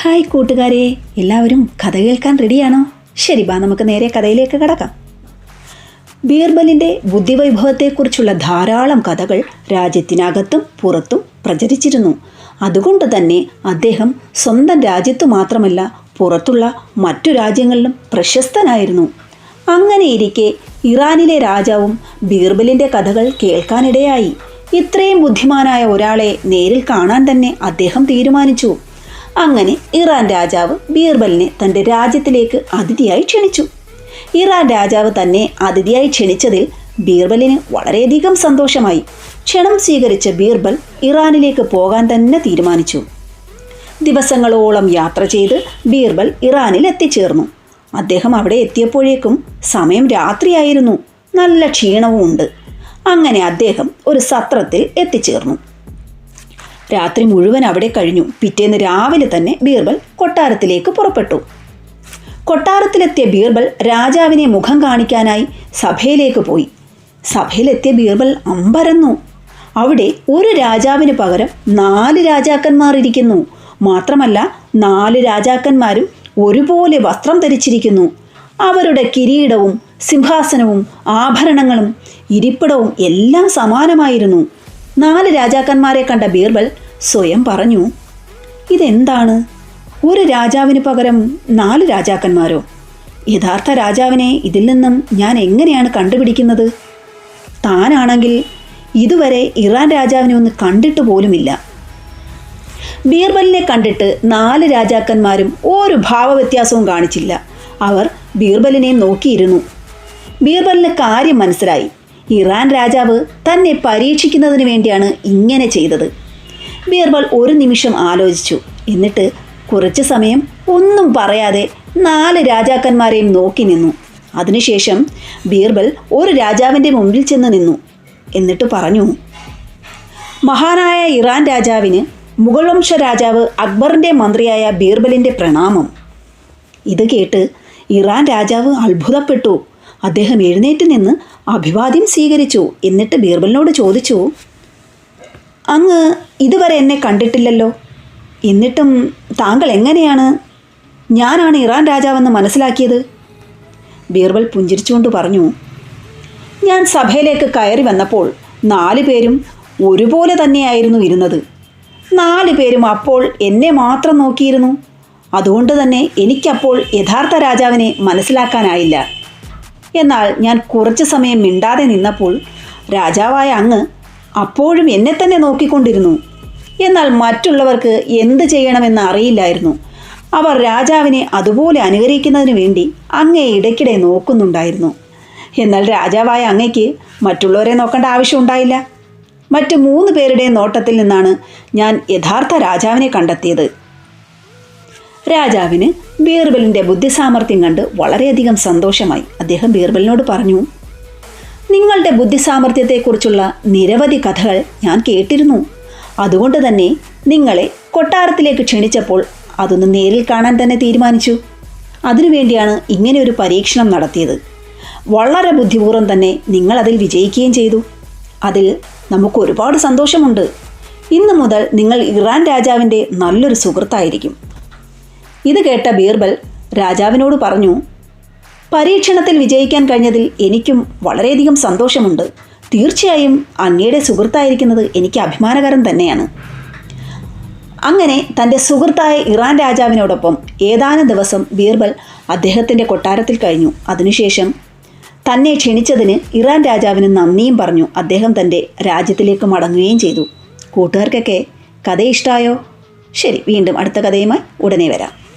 Hi കൂട്ടുകാരെ. എല്ലാവരും കഥ കേൾക്കാൻ റെഡിയാണോ ശരി ബാ നമുക്ക് നേരെ കഥയിലേക്ക് കടക്കാം. ബീർബലിന്റെ ബുദ്ധിവൈഭവത്തെക്കുറിച്ചുള്ള ധാരാളം കഥകൾ രാജ്യത്തിനകത്തും പുറത്തും പ്രചരിച്ചിരുന്നു. അതുകൊണ്ട് തന്നെ അദ്ദേഹം സ്വന്തം രാജ്യത്തു മാത്രമല്ല പുറത്തുള്ള മറ്റു രാജ്യങ്ങളിലും പ്രശസ്തനായിരുന്നു. അങ്ങനെയിരിക്കെ ഇറാനിലെ രാജാവും ബീർബലിന്റെ കഥകൾ കേൾക്കാനിടയായി. ഇത്രയും ബുദ്ധിമാനായ ഒരാളെ നേരിൽ കാണാൻ തന്നെ അദ്ദേഹം തീരുമാനിച്ചു. അങ്ങനെ ഇറാൻ രാജാവ് ബീർബലിനെ തന്റെ രാജ്യത്തിലേക്ക് അതിഥിയായി ക്ഷണിച്ചു. ഇറാൻ രാജാവ് തന്നെ അതിഥിയായി ക്ഷണിച്ചതിൽ ബീർബലിന് വളരെയധികം സന്തോഷമായി. ക്ഷണം സ്വീകരിച്ച ബീർബൽ ഇറാനിലേക്ക് പോകാൻ തന്നെ തീരുമാനിച്ചു. ദിവസങ്ങളോളം യാത്ര ചെയ്ത് ബീർബൽ ഇറാനിൽ എത്തിച്ചേർന്നു. അദ്ദേഹം അവിടെ എത്തിയപ്പോഴേക്കും സമയം രാത്രിയായിരുന്നു. നല്ല ക്ഷീണവും ഉണ്ട്. അങ്ങനെ അദ്ദേഹം ഒരു സത്രത്തിൽ എത്തിച്ചേർന്നു. രാത്രി മുഴുവൻ അവിടെ കഴിഞ്ഞു. പിറ്റേന്ന് രാവിലെ തന്നെ ബീർബൽ കൊട്ടാരത്തിലേക്ക് പുറപ്പെട്ടു. കൊട്ടാരത്തിലെത്തിയ ബീർബൽ രാജാവിനെ മുഖം കാണിക്കാനായി സഭയിലേക്ക് പോയി. സഭയിലെത്തിയ ബീർബൽ അമ്പരന്നു. അവിടെ ഒരു രാജാവിന് പകരം നാല് രാജാക്കന്മാർ ഇരിക്കുന്നു. മാത്രമല്ല നാല് രാജാക്കന്മാരും ഒരുപോലെ വസ്ത്രം ധരിച്ചിരിക്കുന്നു. അവരുടെ കിരീടവും സിംഹാസനവും ആഭരണങ്ങളും ഇരിപ്പിടവും എല്ലാം സമാനമായിരുന്നു. നാല് രാജാക്കന്മാരെ കണ്ട ബീർബൽ സ്വയം പറഞ്ഞു ഇതെന്താണ്? ഒരു രാജാവിന് പകരം നാല് രാജാക്കന്മാരോ? യഥാർത്ഥ രാജാവിനെ ഇതിൽ നിന്നും ഞാൻ എങ്ങനെയാണ് കണ്ടുപിടിക്കുന്നത്? താനാണെങ്കിൽ ഇതുവരെ ഇറാൻ രാജാവിനെ ഒന്ന് കണ്ടിട്ട് പോലുമില്ല. ബീർബലിനെ കണ്ടിട്ട് നാല് രാജാക്കന്മാരും ഒരു ഭാവവ്യത്യാസവും കാണിച്ചില്ല. അവർ ബീർബലിനെ നോക്കിയിരുന്നു. ബീർബലിന് കാര്യം മനസ്സിലായി. ഇറാൻ രാജാവ് തന്നെ പരീക്ഷിക്കുന്നതിന് വേണ്ടിയാണ് ഇങ്ങനെ ചെയ്തത്. ബീർബൽ ഒരു നിമിഷം ആലോചിച്ചു. എന്നിട്ട് കുറച്ച് സമയം ഒന്നും പറയാതെ നാല് രാജാക്കന്മാരെയും നോക്കി നിന്നു. അതിനുശേഷം ബീർബൽ ഒരു രാജാവിന്റെ മുമ്പിൽ ചെന്ന് നിന്നു. എന്നിട്ട് പറഞ്ഞു മഹാനായ ഇറാൻ രാജാവിന് മുഗൾ വംശ രാജാവ് അക്ബറിന്റെ മന്ത്രിയായ ബീർബലിന്റെ പ്രണാമം. ഇത് കേട്ട് ഇറാൻ രാജാവ് അത്ഭുതപ്പെട്ടു. അദ്ദേഹം എഴുന്നേറ്റ് നിന്ന് അഭിവാദ്യം സ്വീകരിച്ചു. എന്നിട്ട് ബീർബലിനോട് ചോദിച്ചു അങ്ങ് ഇതുവരെ എന്നെ കണ്ടിട്ടില്ലല്ലോ. എന്നിട്ടും താങ്കൾ എങ്ങനെയാണ്? ഞാനാണ് ഇറാൻ രാജാവെന്ന് മനസ്സിലാക്കിയത്? ബീർബൽ പുഞ്ചിരിച്ചുകൊണ്ട് പറഞ്ഞു ഞാൻ സഭയിലേക്ക് കയറി വന്നപ്പോൾ നാല് പേരും ഒരുപോലെ തന്നെയായിരുന്നു ഇരുന്നത്. നാല് പേരും അപ്പോൾ എന്നെ മാത്രം നോക്കിയിരുന്നു. അതുകൊണ്ട് തന്നെ എനിക്കപ്പോൾ യഥാർത്ഥ രാജാവിനെ മനസ്സിലാക്കാനായില്ല. എന്നാൽ ഞാൻ കുറച്ച് സമയം മിണ്ടാതെ നിന്നപ്പോൾ രാജാവായ അങ്ങ് അപ്പോഴും എന്നെ തന്നെ നോക്കിക്കൊണ്ടിരുന്നു. എന്നാൽ മറ്റുള്ളവർക്ക് എന്ത് ചെയ്യണമെന്ന് അറിയില്ലായിരുന്നു. അവർ രാജാവിനെ അതുപോലെ അനുകരിക്കുന്നതിന് വേണ്ടി അങ്ങേ ഇടയ്ക്കിടെ നോക്കുന്നുണ്ടായിരുന്നു. എന്നാൽ രാജാവായ അങ്ങയ്ക്ക് മറ്റുള്ളവരെ നോക്കേണ്ട ആവശ്യമുണ്ടായില്ല മറ്റ് മൂന്ന് പേരുടെ നോട്ടത്തിൽ നിന്നാണ് ഞാൻ യഥാർത്ഥ രാജാവിനെ കണ്ടെത്തിയത്. രാജാവിന് ബീർബലിന്റെ ബുദ്ധിസാമർഥ്യം കണ്ട് വളരെയധികം സന്തോഷമായി അദ്ദേഹം ബീർബലിനോട് പറഞ്ഞു നിങ്ങളുടെ ബുദ്ധിസാമർഥ്യത്തെക്കുറിച്ചുള്ള നിരവധി കഥകൾ ഞാൻ കേട്ടിരുന്നു. അതുകൊണ്ട് തന്നെ നിങ്ങളെ കൊട്ടാരത്തിലേക്ക് ക്ഷണിച്ചപ്പോൾ അതൊന്ന് നേരിൽ കാണാൻ തന്നെ തീരുമാനിച്ചു. അതിനുവേണ്ടിയാണ് ഇങ്ങനെ ഒരു പരീക്ഷണം നടത്തിയത്. വളരെ ബുദ്ധിപൂർവം തന്നെ നിങ്ങൾ അതിൽ വിജയിക്കുകയും ചെയ്തു. അതിൽ നമുക്ക് ഒരുപാട് സന്തോഷമുണ്ട്. ഇന്നു മുതൽ നിങ്ങൾ ഇറാൻ രാജാവിന്റെ നല്ലൊരു സുഹൃത്തായിരിക്കും. ഇത് കേട്ട ബീർബൽ രാജാവിനോട് പറഞ്ഞു പരീക്ഷണത്തിൽ വിജയിക്കാൻ കഴിഞ്ഞതിൽ എനിക്കും വളരെയധികം സന്തോഷമുണ്ട്. തീർച്ചയായും അങ്ങയുടെ സുഹൃത്തായിരിക്കുന്നത് എനിക്ക് അഭിമാനകരം തന്നെയാണ്. അങ്ങനെ തന്റെ സുഹൃത്തായ ഇറാൻ രാജാവിനോടൊപ്പം ഏതാനും ദിവസം ബീർബൽ അദ്ദേഹത്തിന്റെ കൊട്ടാരത്തിൽ കഴിഞ്ഞു. അതിനുശേഷം തന്നെ ക്ഷണിച്ചതിന് ഇറാൻ രാജാവിന് നന്ദിയും പറഞ്ഞു. അദ്ദേഹം തന്റെ രാജ്യത്തിലേക്ക് മടങ്ങുകയും ചെയ്തു. കൂട്ടുകാർക്കൊക്കെ കഥ ഇഷ്ടമായോ ശരി വീണ്ടും അടുത്ത കഥയുമായി ഉടനെ വരാം.